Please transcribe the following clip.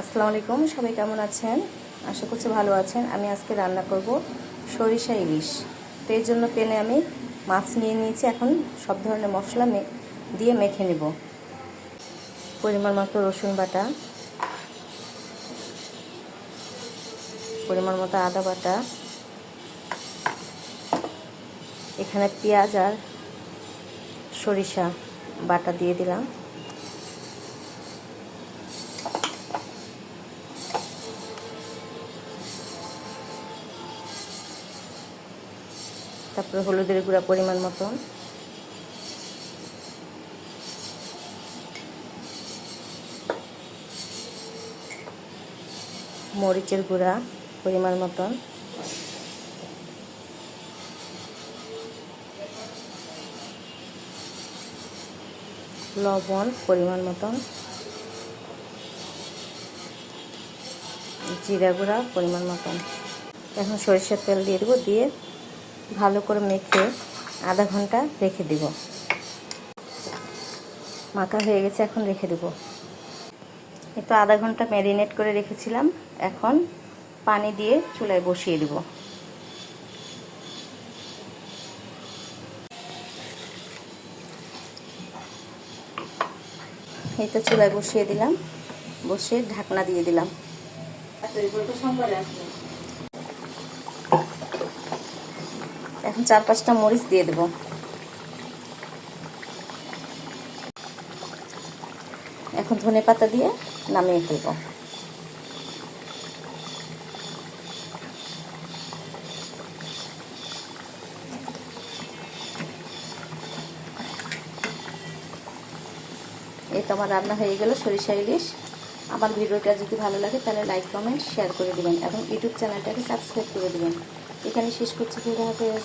আসসালামু আলাইকুম, সবাই কেমন আছেন? আশা করছি ভালো আছেন। আমি আজকে রান্না করব সরিষা ইলিশ। তো এর জন্য পেনে আমি মাছ নিয়ে নিয়েছি। এখন সব ধরনের মশলা দিয়ে মেখে নেব। পরিমাণ মতো রসুন বাটা, পরিমাণ মতো আদা বাটা, এখানে পেঁয়াজ আর সরিষা বাটা দিয়ে দিলাম। তারপরে হলুদের গুঁড়া পরিমাণ মতন। মরিচের গুঁড়া পরিমাণ মতন। লবণ পরিমাণ মতন। জিরা গুঁড়া পরিমাণ মতন। এখন সরিষার তেল দিয়ে দেবো, দিয়ে ভালো করে মেখে আধা ঘণ্টা রেখে দিব। মাখা হয়ে গেছে, এখন রেখে দেব। একটু আধা ঘণ্টা ম্যারিনেট করে রেখেছিলাম, এখন পানি দিয়ে চুলায় বসিয়ে দেব। এই তো চুলায় বসিয়ে দিলাম, বসিয়ে ঢাকনা দিয়ে দিলাম। এখন চার পাঁচটা মরিচ দিয়ে দেব। এখন ধনে পাতা দিয়ে নামিয়ে ফেলব। এই তো আমার রান্না হয়ে গেল সরিষা ইলিশ। আমার ভিডিওটা যদি ভালো লাগে তাহলে লাইক কমেন্ট শেয়ার করে দেবেন এবং ইউটিউব চ্যানেলটাকে সাবস্ক্রাইব করে দেবেন। এখানে শেষ করছি খুদা হাফেজ